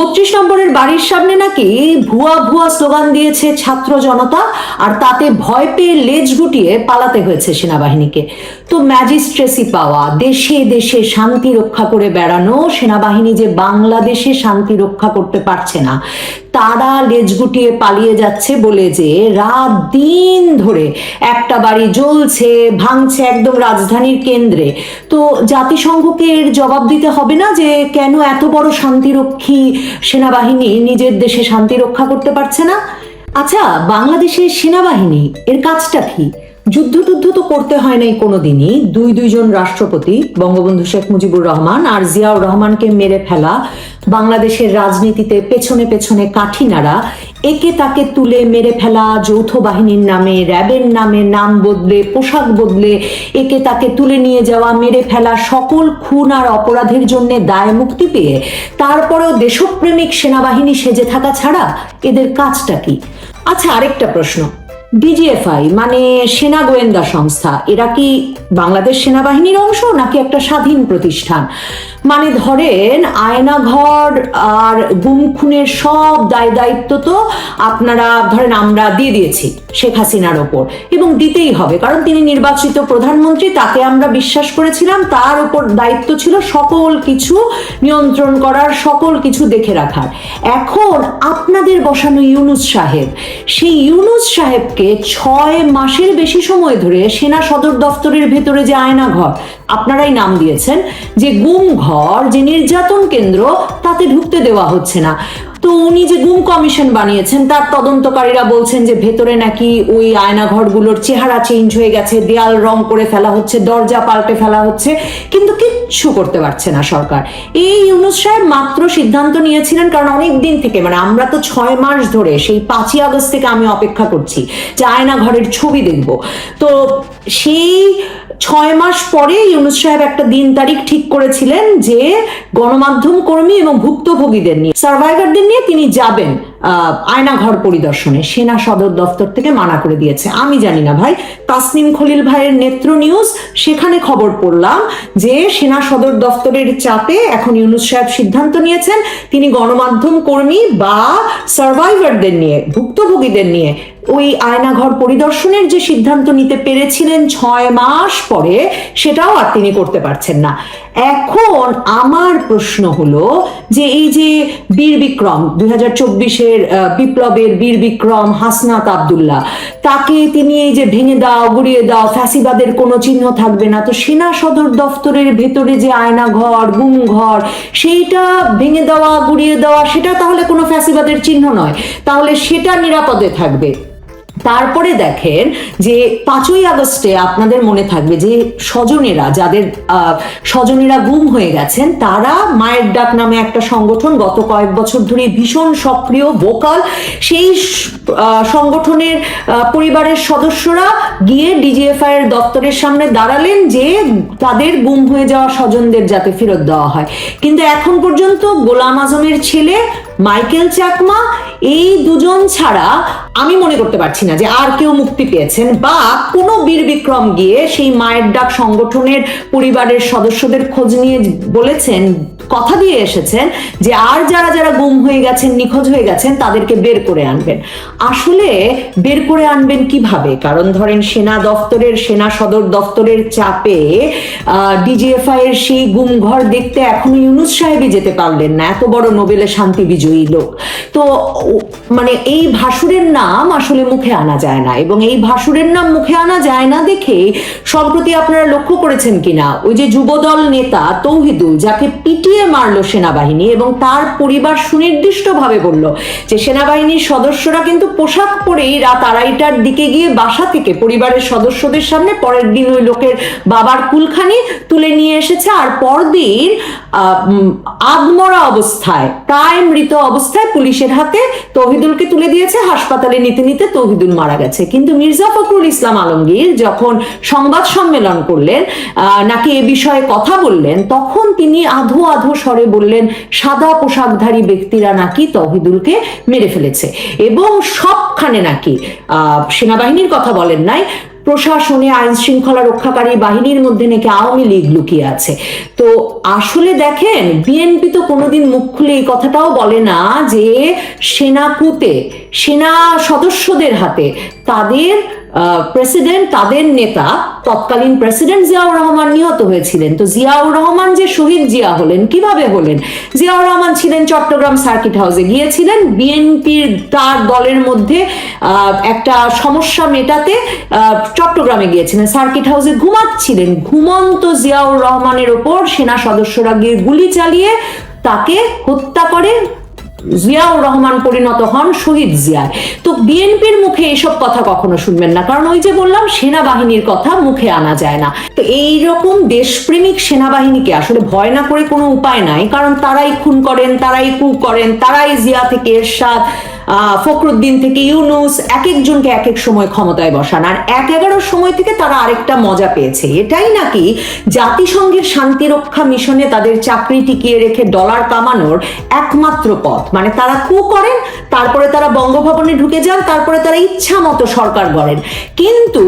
বত্রিশ নম্বরের বাড়ির সামনে নাকি ভুয়া ভুয়া স্লোগান দিয়েছে ছাত্র জনতা, আর তাতে ভয় পেয়ে লেজ গুটিয়ে পালাতে হয়েছে সেনাবাহিনীকে। তো ম্যাজিস্ট্রেসি পাওয়া, দেশে দেশে শান্তি রক্ষা করে বেড়ানো, সেনাবাহিনী যে বাংলাদেশে শান্তি রক্ষা করতে পারছে না তারা লেজ গুটিয়ে পালিয়ে যাচ্ছে বলে যে রাত দিন ধরে একটা বাড়ি জ্বলছে, ভাঙছে একদম রাজধানীর কেন্দ্রে। তো জাতিসংঘকে এর জবাব দিতে হবে না যে কেন এত বড় শান্তিরক্ষী সেনাবাহিনী নিজের দেশে শান্তি রক্ষা করতে পারছে না? আচ্ছা বাংলাদেশের সেনাবাহিনী, এর কাজটা কি? যুদ্ধ টুদ্ধ তো করতে হয় নাই কোনোদিনই। দুই দুইজন রাষ্ট্রপতি, বঙ্গবন্ধু শেখ মুজিবুর রহমান আর জিয়াউর রহমানকে মেরে ফেলা বাংলাদেশের রাজনীতিতে পেছনে পেছনে কাঠি নাড়া একে তাকে তুলে মেরে ফেলা, যৌথ বাহিনীর নামে, র্যাবের নামে নাম বদলে, পোশাক বদলে, একে তাকে তুলে নিয়ে যাওয়া, মেরে ফেলা সকল খুন আর অপরাধের জন্য দায় মুক্তি পেয়ে তারপরেও দেশপ্রেমিক সেনাবাহিনী সেজে থাকা ছাড়া এদের কাজটা কি? আচ্ছা আরেকটা প্রশ্ন। ডিজিএফআই মানে সেনা গোয়েন্দা সংস্থা এরা কি বাংলাদেশ সেনাবাহিনীর অংশ নাকি একটা স্বাধীন প্রতিষ্ঠান? মানে ধরেন আয়নাঘর আর গুম খুনের সব দায় দায়িত্ব তো আপনারা, ধরেন আমরা দিয়ে দিয়েছি শেখ হাসিনার ওপর। এবং দিতেই হবে, কারণ তিনি নির্বাচিত প্রধানমন্ত্রী, তাকে আমরা বিশ্বাস করেছিলাম, তার উপর দায়িত্ব ছিল সকল কিছু নিয়ন্ত্রণ করার, সকল কিছু দেখে রাখার। এখন আপনাদের বসানো ইউনুস সাহেব, সেই ইউনুস সাহেবকে ছয় মাসের বেশি সময় ধরে সেনা সদর দফতরের ভেতরে যে আয়নাঘর, আপনারাই নাম দিয়েছেন, যে গুম ঘর যে নির্যাতন কেন্দ্র, তাতে ঢুকতে দেওয়া হচ্ছে না। তো উনি যে গুম কমিশন বানিয়েছেন, তার তদন্তকারীরা বলছেন যে ভেতরে নাকি ওই আয়নাঘরগুলোর চেহারা চেঞ্জ হয়ে গেছে, দেয়াল রং করে ফেলা হচ্ছে, দরজা পাল্টে ফেলা হচ্ছে, কিন্তু কিচ্ছু করতে পারছে না সরকার। এই ইউনুস সাহেব মাত্র সিদ্ধান্ত নিয়েছিলেন, কারণ অনেক দিন থেকে মানে আমরা তো ছয় মাস ধরে, সেই পাঁচই আগস্ট থেকে আমি অপেক্ষা করছি, যে আয়নাঘরের ছবি দেখব। তো সেই ছয় মাস পরে ইউনুস সাহেব একটা দিন তারিখ ঠিক করেছিলেন যে গণমাধ্যম কর্মী এবং ভুক্তভোগীদের নিয়ে সার্ভাইভারদের নিয়ে তিনি যাবেন আহ, আয়নাঘর পরিদর্শনে। সেনা সদর দফতর থেকে মানা করে দিয়েছে। আমি জানি না ভাই। তাসনিম খলিল ভাইয়ের নেত্র নিউজ সেখানে খবর পড়লাম যে সেনা সদর দফতরের চাপে এখন ইউনুস সাহেব সিদ্ধান্ত নিয়েছেন তিনি গণমাধ্যম কর্মী বা সার্ভাইভারদের নিয়ে ভুক্তভোগীদের নিয়ে ওই আয়নাঘর পরিদর্শনের যে সিদ্ধান্ত নিতে পেরেছিলেন ছয় মাস পরে, সেটাও আর তিনি করতে পারছেন না। এখন আমার প্রশ্ন হলো যে এই যে বীর বিক্রম, দুই হাজার চব্বিশের বিপ্লবের বীর বিক্রম হাসনাত আবদুল্লাহ, তাকে তিনি এই যে ভেঙে দাও, গুড়িয়ে দাও, ফ্যাসিবাদের কোনো চিহ্ন থাকবে না। তো সেনা সদর দফতরের ভেতরে যে আয়নাঘর গুম ঘর, সেইটা ভেঙে দেওয়া, গুড়িয়ে দেওয়া, সেটা তাহলে কোনো ফ্যাসিবাদের চিহ্ন নয়। তাহলে সেটা নিরাপদে থাকবে। তারপরে দেখেন যে পাঁচই আগস্টে আপনাদের মনে থাকবে যে স্বজনেরা, যাদের স্বজনেরা গুম হয়ে গেছেন, তারা মায়ের ডাক নামে একটা সংগঠন গত কয়েক বছর ধরে ভীষণ সক্রিয় ভোকাল সেই সংগঠনের পরিবারের সদস্যরা গিয়ে ডিজিএফআই এর দপ্তরের সামনে দাঁড়ালেন যে তাদের গুম হয়ে যাওয়া স্বজনদের যাতে ফেরত দেওয়া হয়। কিন্তু এখন পর্যন্ত গোলাম আজমের ছেলে, মাইকেল চাকমা, এই দুজন ছাড়া আমি মনে করতে পারছি না যে আর কেউ মুক্তি পেয়েছেন বা কোনো বীর বিক্রম গিয়ে সেই মায়ের ডাক সংগঠনের পরিবারের সদস্যদের খোঁজ নিয়ে বলেছেন, কথা দিয়ে এসেছেন যে আর যারা যারা গুম হয়ে গেছেন, নিখোঁজ হয়ে গেছেন, তাদেরকে বের করে আনবেন। আসলে বের করে আনবেন কীভাবে? কারণ ধরেন সেনা দফতরের, সেনা সদর দফতরের চাপে ডিজিএফআই এর সেই গুম ঘর দেখতে এখনও ইউনুস সাহেবই যেতে পারলেন না। এত বড় নোবেলের শান্তি বিজয়ী লোক। তো মানে এই ভাসুরের নাম আসলে মুখে আনা যায় না এবং এই ভাসুরের নাম মুখে আনা যায় না দেখে সম্প্রতি আপনারা লক্ষ্য করেছেন কিনা ওই যে যুবদল নেতা তৌহিদুল যাকে পিটিয়ে মারলো সেনাবাহিনী এবং তার পরিবার সুনির্দিষ্টভাবে বলল যে সেনাবাহিনীর সদস্যরা কিন্তু পোশাক পরেই রাত আড়াইটার দিকে গিয়ে বাসা থেকে পরিবারের সদস্যদের সামনে পরের দিন ওই লোকের বাবার কুলখানি তুলে নিয়ে এসেছে আর পরদিন আহ, উম, আধমরা অবস্থায় প্রায় মৃত অবস্থায় পুলিশের হাতে তৌহিদুলকে তুলে দিয়েছে, হাসপাতালে নিতে নিতে তৌহিদুল মারা গেছে। কিন্তু মির্জা ফখরুল ইসলাম আলমগীর যখন সংবাদ সম্মেলন করলেন নাকি এ বিষয়ে কথা বললেন, তখন তিনি আধো আধো স্বরে বললেন, সাদা পোশাকধারী ব্যক্তিরা নাকি তহিদুলকে মেরে ফেলেছে। এবং সবখানে নাকি সেনাবাহিনীর কথা বলেন নাই প্রশাসনে আইন শৃঙ্খলা রক্ষাকারী বাহিনীর মধ্যে নাকি আওয়ামী লীগ লুকিয়ে আছে। তো আসলে দেখেন, বিএনপি তো কোনোদিন মুখ খুলে এই কথাটাও বলে না যে সেনাকুতে সেনা সদস্যদের হাতে তাদের প্রেসিডেন্ট তাদের নেতা, তৎকালীন প্রেসিডেন্ট জিয়াউর রহমান নিহত হয়েছিলেন। তো জিয়াউর রহমান যে শহীদ জিয়া হলেন, কীভাবে হলেন? জিয়াউর রহমান ছিলেন চট্টগ্রাম সার্কিট হাউসে গিয়েছিলেন। বিএনপির তার দলের মধ্যে একটা সমস্যা মেটাতে চট্টগ্রামে গিয়েছিলেন। সার্কিট হাউসে ঘুমাচ্ছিলেন। ঘুমন্ত জিয়াউর রহমানের ওপর সেনা সদস্যরা গিয়ে গুলি চালিয়ে তাকে হত্যা করে জিয়াউর রহমান পরিণত হন শহীদ জিয়ায় তো বিএনপির মুখে এসব কথা কখনো শুনবেন না, কারণ ওই যে বললাম, সেনাবাহিনীর কথা মুখে আনা যায় না। তো এই রকম দেশপ্রেমিক সেনাবাহিনীকে আসলে ভয় না করে কোনো উপায় নাই, কারণ তারাই খুন করেন, তারাই কু করেন, তারাই জিয়া থেকে এরশাদ ফখরুদ্দিন থেকে ইউনুস এক একজনকে এক এক সময় ক্ষমতায় বসান। আর এক এগারোর সময় থেকে তারা আরেকটা মজা পেয়েছে। এটাই নাকি জাতিসংঘের শান্তিরক্ষা মিশনে তাদের চাকরি টিকিয়ে রেখে ডলার কামানোর একমাত্র পথ। মানে তারা কু করেন, তারপরে তারা বঙ্গভবনে ঢুকে যান, তারপরে তারা ইচ্ছা মতো সরকার গড়েন। কিন্তু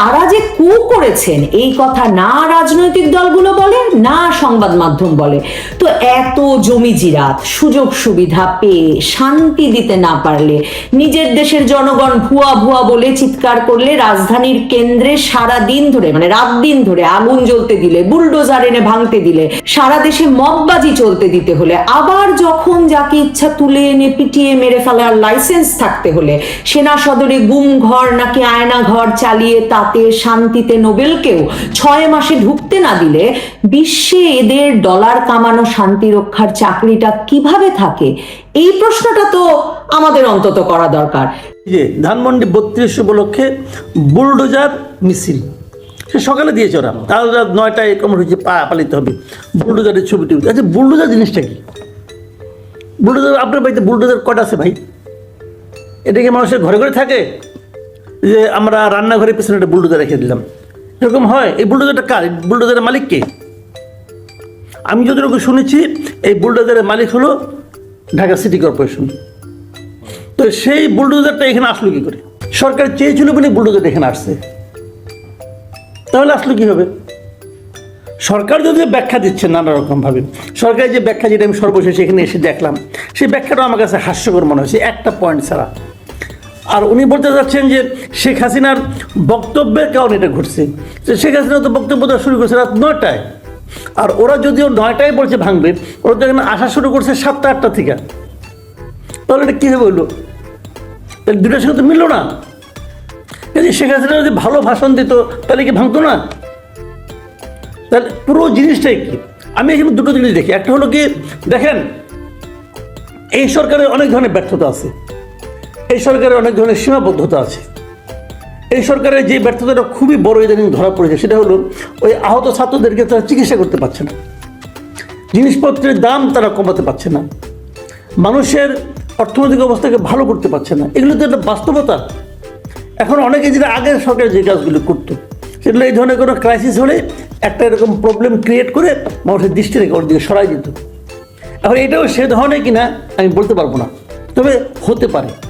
তারা যে কু করেছেন, এই কথা না রাজনৈতিক দলগুলো বলে, না সংবাদ মাধ্যম বলে। তো এত জমি জিরাত, সুযোগ সুবিধা পেয়ে শান্তি দিতে না পারলে, নিজের দেশের জনগণ ভুয়া ভুয়া বলে চিৎকার করলে রাজধানীর কেন্দ্রে সারা দিন ধরে মানে রাত দিন ধরে আগুন জ্বলতে দিলে, বুলডোজার এনে ভাঙতে দিলে, সারা দেশে মববাজি চলতে দিতে হলে, আবার যখন যাকে ইচ্ছা তুলে এনে পিটিয়ে মেরে ফেলার লাইসেন্স থাকতে হলে, সেনা সদরে গুম ঘর নাকি আয়না ঘর চালিয়ে তাতে শান্তিতে নোবেলকেও ছয় মাসে ঢুকতে না দিলে বিশ্বে এদের ডলার কামানো শান্তি রক্ষার চাকরিটা কীভাবে থাকে? এই প্রশ্নটা তো আমাদের অন্তত করা দরকার। যে ধানমন্ডি বত্রিশ উপলক্ষে বুলডোজার মিছিল। সে সকালে দিয়েছে ওরা। রাত নয়টায় এরকম হয়েছে, পা পালিত হবে। বুলডোজারের ছবি টবি আচ্ছা বুলডোজার জিনিসটা কি? বুলডোজার, আপনার বাড়িতে বুলডোজার কটা আছে ভাই? এটা কি মানুষের ঘরে ঘরে থাকে? যে আমরা রান্নাঘরের পিছনে একটা বুলডোজার রেখে দিলাম। এরকম হয়? এই বুলডোজারটা কার? বুলডোজারের মালিক কে? আমি যতটুকু শুনেছি, এই বুলডোজারের মালিক হলো ঢাকা সিটি কর্পোরেশন। তো সেই বুলডোজারটা এখানে আসলো কি করে? সরকার চেয়েছিল বলে বুলডোজার এখানে আসছে। তাহলে আসলো কি হবে? সরকার যদি ব্যাখ্যা দিচ্ছে নানা রকমভাবে, সরকারের যে ব্যাখ্যা যেটা আমি সর্বশেষ এখানে এসে দেখলাম, সেই ব্যাখ্যাটা আমার কাছে হাস্যকর মনে হয়েছে, একটা পয়েন্ট ছাড়া। আর উনি বলতে চাচ্ছেন যে শেখ হাসিনার বক্তব্যের কারণে এটা ঘটছে। তো শেখ হাসিনা তো বক্তব্য দেওয়া শুরু করছে রাত নয়টায়। আর ওরা যদিও নয়টায় বলছে ভাঙবে, ওরা তো এখানে আসা শুরু করছে সাতটা, আটটা থেকে। তাহলে এটা কীভাবে হইল দুটার সঙ্গে তো মিললো না। যদি শেখ হাসিনা যদি ভালো ভাষণ দিত, তাহলে কি ভাঙতো না? তাহলে পুরো জিনিসটাই কি? আমি এখানে দুটো জিনিস দেখি। একটা হলো কি, দেখেন, এই সরকারের অনেক ধরনের ব্যর্থতা আছে। এই সরকারের অনেক ধরনের সীমাবদ্ধতা আছে। এই সরকারের যে ব্যর্থতাটা খুবই বড় ইদানিং ধরা পড়েছে, সেটা হলো ওই আহত ছাত্রদেরকে তারা চিকিৎসা করতে পারছে না। জিনিসপত্রের দাম তারা কমাতে পারছে না। মানুষের অর্থনৈতিক অবস্থাকে ভালো করতে পারছে না। এগুলো তো একটা বাস্তবতা। এখন অনেকে যেটা আগের সরকার যে কাজগুলো করতো, সেগুলো এই ধরনের কোনো ক্রাইসিস হলে একটা এরকম প্রবলেম ক্রিয়েট করে মানুষের দৃষ্টি রেখে ওর দিকে সরাই দিত। এখন এটাও সে ধরনের কিনা আমি বলতে পারব না। তবে হতে পারে।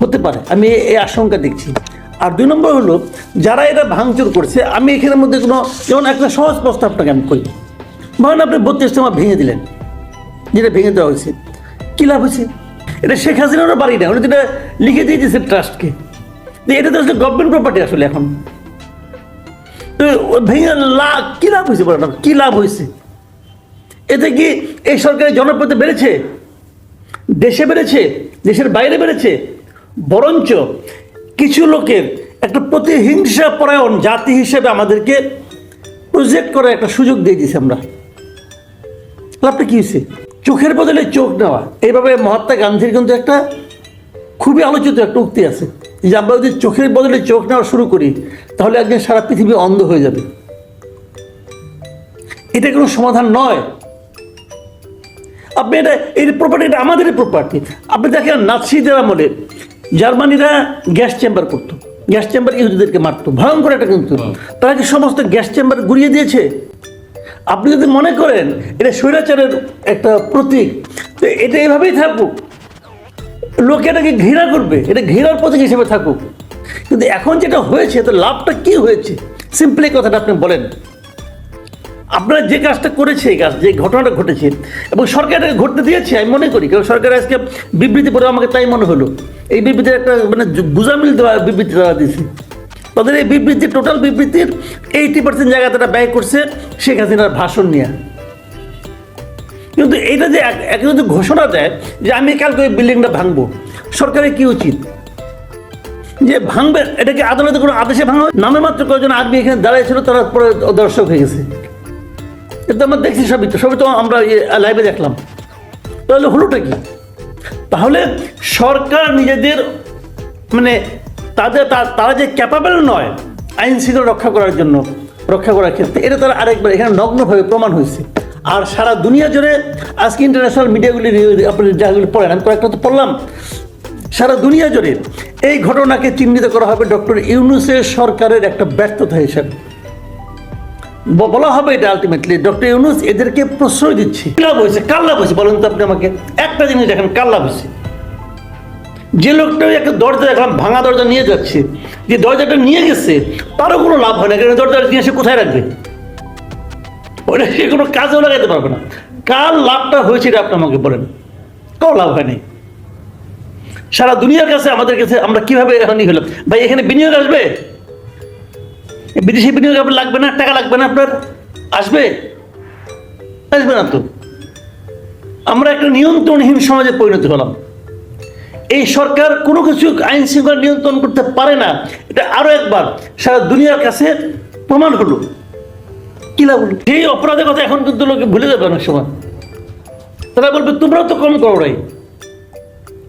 হতে পারে, আমি এই আশঙ্কা দেখছি। আর দুই নম্বর হলো, যারা এটা ভাঙচুর করছে, আমি এখানের মধ্যে কোনো, যেমন একটা সহজ প্রস্তাব আপনাকে আমি করি। ধরেন আপনি বত্রিশটা আমার ভেঙে দিলেন, যেটা ভেঙে দেওয়া হয়েছে, কী লাভ হয়েছে? এটা শেখ হাসিনারও বাড়ি না এটা লিখে দিয়ে দিয়েছে ট্রাস্টকে। যে এটা তো আসলে গভর্নমেন্ট প্রপার্টি আসলে এখন। তো ভেঙে লাভ কী লাভ হয়েছে বলেন? কী লাভ হয়েছে? এতে কি এই সরকারের জনপ্রিয়তা বেড়েছে? দেশে বেড়েছে? দেশের বাইরে বেড়েছে? বরঞ্চ কিছু লোকের একটা প্রতিহিংসা পরায়ণ জাতি হিসেবে আমাদেরকে প্রজেক্ট করার একটা সুযোগ দিয়ে দিয়েছি আমরা। লাভটা কী হয়েছে? চোখের বদলে চোখ নেওয়া। এইভাবে মহাত্মা গান্ধীর কিন্তু একটা খুবই আলোচিত একটা উক্তি আছে যে আমরা যদি চোখের বদলে চোখ নেওয়া শুরু করি, তাহলে একদিন সারা পৃথিবী অন্ধ হয়ে যাবে। এটা কোনো সমাধান নয়। আপনি এটা এই প্রপার্টি এটা আমাদেরই প্রপার্টি আপনি দেখেন নাৎসিদের আমলে জার্মানিরা গ্যাস চেম্বার করতো। গ্যাস চেম্বার ইহুদিদেরকে মারতো ভয়ঙ্কর একটা কিন্তু। তারা কি সমস্ত গ্যাস চেম্বার গুড়িয়ে দিয়েছে আপনি যদি মনে করেন এটা স্বৈরাচারের একটা প্রতীক তো এটা এভাবেই থাকুক। লোকে এটাকে ঘৃণা করবে এটা ঘৃণার প্রতীক হিসেবে থাকুক। কিন্তু এখন যেটা হয়েছে তো লাভটা কি হয়েছে? সিম্পলি কথাটা আপনি বলেন। আপনারা যে কাজটা করেছে এই কাজ, যে ঘটনাটা ঘটেছে, এবং সরকার ঘটতে দিয়েছে, আমি মনে করি, কারণ সরকার আজকে বিবৃতি পড়ে আমাকে তাই মনে হলো। এই বিবৃতির একটা মানে গুজামিল দেওয়া বিবৃতি দেওয়া দিয়েছে। তাদের এই বিবৃতি টোটাল বিবৃতির এইটি পার্সেন্ট জায়গা তারা ব্যয় করছে শেখ হাসিনার ভাষণ নিয়ে। কিন্তু এটা যে এক- যদি ঘোষণা দেয় যে আমি কালকে ওই বিল্ডিংটা ভাঙবো, সরকারের কি উচিত? যে ভাঙবে, এটাকে আদালতে কোনো আদেশে ভাঙা? নামে মাত্র কয়েকজন আদমি এখানে দাঁড়িয়ে ছিল, তারা পরে দর্শক হয়ে গেছে। এটা আমরা দেখছি সবই তো সবই তো আমরা লাইভে দেখলাম। তাহলে হলোটা কি? তাহলে সরকার নিজেদের মানে তাদের তারা যে ক্যাপাবেল নয় আইন শৃঙ্খলা রক্ষা করার জন্য, রক্ষা করার ক্ষেত্রে, এটা তারা আরেকবার এখানে নগ্নভাবে প্রমাণ হয়েছে। আর সারা দুনিয়া জুড়ে আজকে ইন্টারন্যাশনাল মিডিয়াগুলি আপনি যাগুলি পড়েন, আমি কয়েকটা তো পড়লাম। সারা দুনিয়া জুড়ে এই ঘটনাকে চিহ্নিত করা হবে ডক্টর ইউনুসের সরকারের একটা ব্যর্থতা হিসেবে। বলা হবে এটা আলটিমেটলি ডক্টর ইউনুস এদেরকে প্রশ্রয় দিচ্ছে। লাভ হয়েছে? কার লাভ হয়েছে? বলেন তো আপনি আমাকে। একটা জিনিস দেখেন, কার লাভ হয়েছে? যে লোকটা একটা দরজা দেখলাম, ভাঙা দরজা নিয়ে যাচ্ছে। যে দরজাটা নিয়ে গেছে, তারও কোনো লাভ হয় না, কারণ দরজাটা নিয়ে এসে কোথায় রাখবে? ওটা সে কোনো কাজেও লাগাতে পারবে না। কার লাভটা হয়েছে এটা আপনি আমাকে বলেন। কাউ লাভ হয়নি সারা দুনিয়ার কাছে আমাদের কাছে আমরা কীভাবে হানি হলাম? ভাই, এখানে বিনিয়োগ আসবে? বিদেশি বিনিয়োগ আপনার লাগবে না, টাকা লাগবে না আপনার? আসবে? আসবে না তো। আমরা একটা নিয়ন্ত্রণহীন সমাজে পরিণত হলাম। এই সরকার কোনো কিছু আইন শৃঙ্খলা নিয়ন্ত্রণ করতে পারে না। এটা আরও একবার সারা দুনিয়ার কাছে প্রমাণ হলো। কি লাভ হলো? এই অপরাধের কথা এখন কিন্তু লোকে ভুলে যাবে অনেক সময়। তারা বলবে তোমরাও তো কম করো নাই।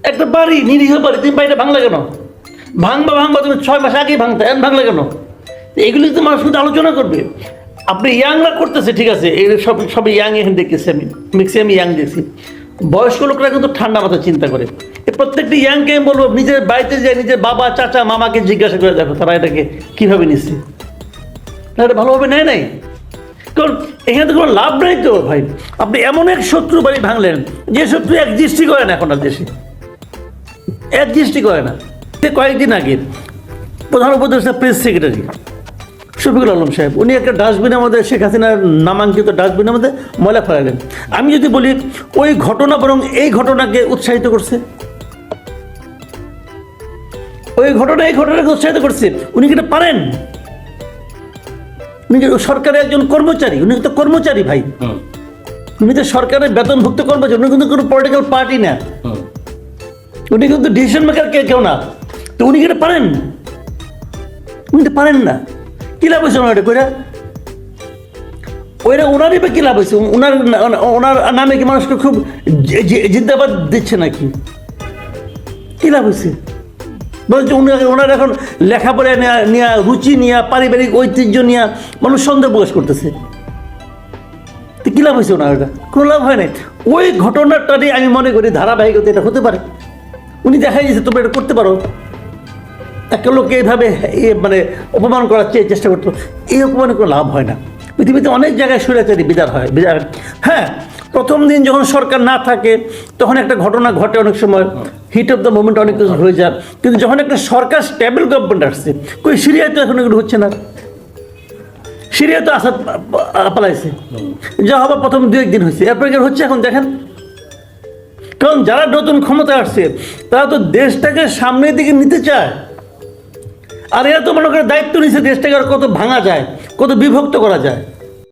একটা বাড়ি, নিরীহ বাড়ি, তুমি বাড়িটা ভাঙলে কেন? ভাঙবা ভাঙবা তুমি ছয় মাস আগেই ভাঙতে, এখন ভাঙলে কেন? এগুলি তো মানুষ কিন্তু আলোচনা করবে। আপনি ইয়াংরা করতেছে, ঠিক আছে এই সব সব ইয়াং এখানে দেখতেছি আমি, ম্যাক্সিমাম ইয়াং দেখছি। বয়স্ক লোকরা কিন্তু ঠান্ডা মাথায় চিন্তা করে। প্রত্যেকটি ইয়াংকে আমি বলব, নিজের বাড়িতে যায় নিজের বাবা, চাচা, মামাকে জিজ্ঞাসা করে দেখো তারা এটাকে কীভাবে নিচ্ছে। এটা ভালোভাবে নেয় নাই। কারণ এখানে তো কোনো লাভ নাই তো, ভাই। আপনি এমন এক শত্রু বাড়ি ভাঙলেন, যে শত্রু একজিস্টই করে না এখন আর দেশে। এক দৃষ্টি করে না। সে কয়েকদিন আগে প্রধান উপদেষ্টা, প্রেস সেক্রেটারি। শফিকুল আলম সাহেব উনি একটা ডাস্টবিনের মধ্যে শেখ হাসিনার নামাঙ্কিত ডাস্টবিনের মধ্যে ময়লা ফেলালেন। আমি যদি বলি ওই ঘটনা বরং এই ঘটনাকে উৎসাহিত করছে। ওই ঘটনা এই ঘটনাকে উৎসাহিত করছে। উনি কি এটা পারেন? উনি সরকারের একজন কর্মচারী? উনি তো কর্মচারী ভাই। উনি তো সরকারের বেতনভুক্ত কর্মচারী উনি কিন্তু কোনো পলিটিক্যাল পার্টি না। উনি কিন্তু ডিসিশন মেকার কে কেউ না। তো উনি কি এটা পারেন? উনি তো পারেন না। কি লাভ হয়েছে ওনার কইরা? ওইরা ওনারই বা কি লাভ হয়েছে? ওনার ওনার নামে কি মানুষকে খুব জিন্দাবাদ দিচ্ছে নাকি? কি লাভ হয়েছে? বলছে উনি ওনার এখন লেখাপড়া নেওয়া নেওয়া রুচি নিয়ে, পারিবারিক ঐতিহ্য নিয়ে মানুষ সন্দেহ প্রকাশ করতেছে। তো কী লাভ হয়েছে ওনার? কোনো লাভ হয় নাই। ওই ঘটনাটারই আমি মনে করি ধারাবাহিকতা এটা হতে পারে। উনি দেখাই দিয়েছে, তোমরা এটা করতে পারো। একটা লোককে এইভাবে মানে অপমান করার চেষ্টা করতো। এই অপমানে কোনো লাভ হয় না। পৃথিবীতে অনেক জায়গায় স্বৈরাচারী বিদার হয়, বিদার। হ্যাঁ প্রথম দিন যখন সরকার না থাকে, তখন একটা ঘটনা ঘটে অনেক সময়। হিট অফ দ্য মোমেন্ট অনেক কিছু হয়ে যায়। কিন্তু যখন একটা সরকার স্টেবল গভর্নমেন্ট আসছে, কই সিরিয়ায় তো এখন এগুলো হচ্ছে না। সিরিয়া তো আসাদ পালাইছে। যা হবে প্রথম দু একদিন হয়েছে। এরপরে হচ্ছে এখন, দেখেন? কারণ যারা নতুন ক্ষমতা আসছে, তারা তো দেশটাকে সামনের দিকে নিতে চায়। আর এরা তো মনে করে দায়িত্ব নিচ্ছে দেশটাকে আর কত ভাঙা যায়, কত বিভক্ত করা যায়।